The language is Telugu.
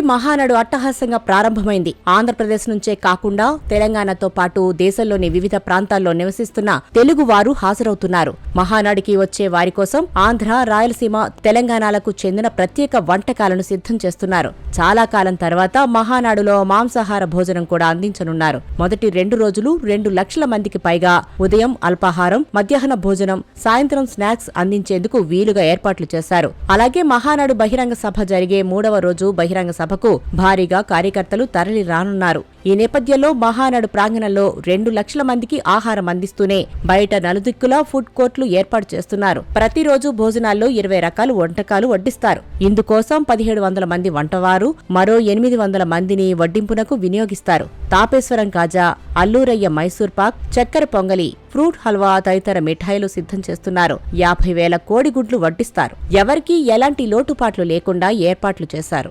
మహానాడు అట్టహాసంగా ప్రారంభమైంది. ఆంధ్రప్రదేశ్ నుంచే కాకుండా తెలంగాణతో పాటు దేశంలోని వివిధ ప్రాంతాల్లో నివసిస్తున్న తెలుగు వారు హాజరవుతున్నారు. మహానాడికి వచ్చే వారి కోసం ఆంధ్ర రాయలసీమ తెలంగాణలకు చెందిన ప్రత్యేక వంటకాలను సిద్ధం చేస్తున్నారు. చాలా కాలం తర్వాత మహానాడులో మాంసాహార భోజనం కూడా అందించనున్నారు. మొదటి రెండు రోజులు రెండు లక్షల మందికి పైగా ఉదయం అల్పాహారం మధ్యాహ్న భోజనం సాయంత్రం స్నాక్స్ అందించేందుకు వీలుగా ఏర్పాట్లు చేశారు. అలాగే మహానాడు బహిరంగ సభ జరిగే మూడవ రోజు బహిరంగ సభ సభకు భారీగా కార్యకర్తలు తరలి రానున్నారు. ఈ నేపథ్యంలో మహానాడు ప్రాంగణంలో రెండు లక్షల మందికి ఆహారం అందిస్తూనే బయట నలుదిక్కులా ఫుడ్ కోర్టులు ఏర్పాటు చేస్తున్నారు. ప్రతిరోజు భోజనాల్లో ఇరవై రకాల వంటకాలు వడ్డిస్తారు. ఇందుకోసం పదిహేడు వందల మంది వంటవారు మరో ఎనిమిది వందల మందిని వడ్డింపునకు వినియోగిస్తారు. తాపేశ్వరం కాజా అల్లూరయ్య మైసూర్ పాక్ చక్కెర పొంగలి ఫ్రూట్ హల్వా తదితర మిఠాయిలు సిద్ధం చేస్తున్నారు. యాభై వేల కోడిగుడ్లు వడ్డిస్తారు. ఎవరికీ ఎలాంటి లోటుపాట్లు లేకుండా ఏర్పాట్లు చేశారు.